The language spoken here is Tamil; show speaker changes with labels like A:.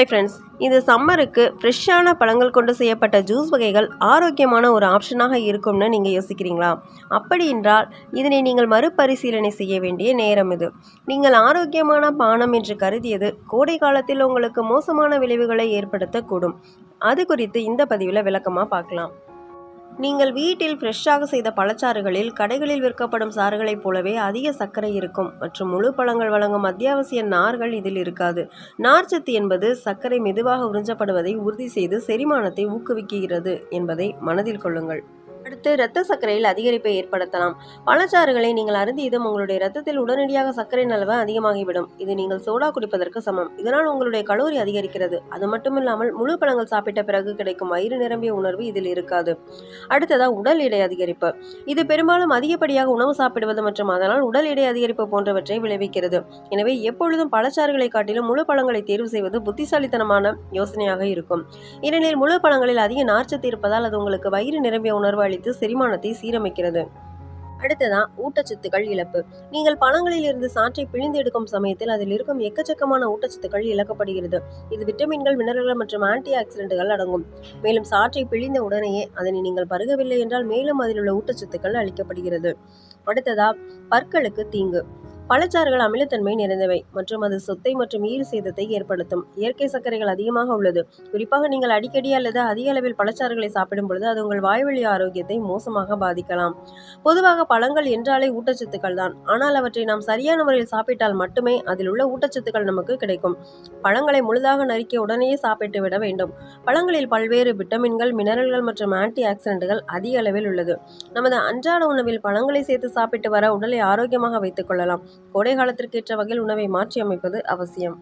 A: ஹாய் ஃப்ரெண்ட்ஸ் இந்த சம்மருக்கு ஃப்ரெஷ்ஷான பழங்கள் கொண்டு செய்யப்பட்ட ஜூஸ் வகைகள் ஆரோக்கியமான ஒரு ஆப்ஷனாக இருக்கும்னு நீங்கள் யோசிக்கிறீங்களா? அப்படி என்றால் இதனை நீங்கள் மறுபரிசீலனை செய்ய வேண்டிய நேரம் இது. நீங்கள் ஆரோக்கியமான பானம் என்று கருதியது கோடை காலத்தில் உங்களுக்கு மோசமான விளைவுகளை ஏற்படுத்தக்கூடும். அது குறித்து இந்த பதிவில் விளக்கமாக பார்க்கலாம். நீங்கள் வீட்டில் ஃப்ரெஷ்ஷாக செய்த பழச்சாறுகளில் கடைகளில் விற்கப்படும் சாறுகளைப் போலவே அதிக சர்க்கரை இருக்கும். மற்றும் முழு பழங்கள் வழங்கும் அத்தியாவசிய நார்கள் இதில் இருக்காது. நார்ச்சத்து என்பது சர்க்கரை மெதுவாக உறிஞ்சப்படுவதை உறுதி செய்து செரிமானத்தை ஊக்குவிக்கிறது என்பதை மனதில் கொள்ளுங்கள். அடுத்து இரத்த சர்க்கரையில் அதிகரிப்பை ஏற்படுத்தலாம். பழச்சாறுகளை நீங்கள் அருந்தியதும் உங்களுடைய இரத்தத்தில் உடனடியாக சர்க்கரையின் அளவு அதிகமாகிவிடும். இது நீங்கள் சோடா குடிப்பதற்கு சமம். இதனால் உங்களுடைய கலோரி அதிகரிக்கிறது. அது மட்டுமில்லாமல் முழு பழங்கள் சாப்பிட்ட பிறகு கிடைக்கும் வயிறு நிரம்பிய உணர்வு இதில் இருக்காது. அடுத்ததா உடல் எடை அதிகரிப்பு. இது பெரும்பாலும் அதிகப்படியாக உணவு சாப்பிடுவது மற்றும் அதனால் உடல் எடை அதிகரிப்பு போன்றவற்றை விளைவிக்கிறது. எனவே எப்பொழுதும் பழச்சாறுகளை காட்டிலும் முழு பழங்களை தேர்வு செய்வது புத்திசாலித்தனமான யோசனையாக இருக்கும். ஏனெனில் முழு பழங்களில் அதிக நார்ச்சத்து இருப்பதால் அது உங்களுக்கு வயிறு நிரம்பிய உணர்வு அளித்து செரிமானத்தை சீரமைக்கிறது. அடுத்ததா ஊட்டச்சத்துக்கள் இழப்பு. நீங்கள் பழங்களில் இருந்து சாற்றை பிழிந்து எடுக்கும் சமயத்தில் அதில் இருக்கும் எக்கச்சக்கமான ஊட்டச்சத்துக்கள் இழக்கப்படுகிறது. இது விட்டமின்கள் மினரல்கள் மற்றும் ஆன்டி ஆக்சிடென்ட்கள் அடங்கும். மேலும் சாற்றை பிழிந்த உடனேயே அதனை நீங்கள் பருகவில்லை என்றால் மேலும் அதில் உள்ள ஊட்டச்சத்துக்கள் அளிக்கப்படுகிறது. அடுத்ததா பற்களுக்கு தீங்கு. பழச்சாறுகள் அமிலத்தன்மை நிறைந்தவை மற்றும் அது சொத்தை மற்றும் ஈறு சேதத்தை ஏற்படுத்தும். இயற்கை சர்க்கரைகள் அதிகமாக உள்ளது. குறிப்பாக நீங்கள் அடிக்கடி அல்லது அதிக அளவில் பழச்சாறுகளை சாப்பிடும் பொழுது அது உங்கள் வாய்வழி ஆரோக்கியத்தை மோசமாக பாதிக்கலாம். பொதுவாக பழங்கள் என்றாலே ஊட்டச்சத்துக்கள் தான். ஆனால் அவற்றை நாம் சரியான முறையில் சாப்பிட்டால் மட்டுமே அதில் உள்ள ஊட்டச்சத்துக்கள் நமக்கு கிடைக்கும். பழங்களை முழுதாக நறுக்க உடனேயே சாப்பிட்டு விட வேண்டும். பழங்களில் பல்வேறு விட்டமின்கள் மினரல்கள் மற்றும் ஆன்டி ஆக்சிடென்ட்கள் அதிக அளவில் உள்ளது. நமது அன்றாட உணவில் பழங்களை சேர்த்து சாப்பிட்டு வர உடலை ஆரோக்கியமாக வைத்துக் கொள்ளலாம். கோடை காலத்திற்கேற்ற வகையில் உணவை மாற்றி அமைப்பது அவசியம்.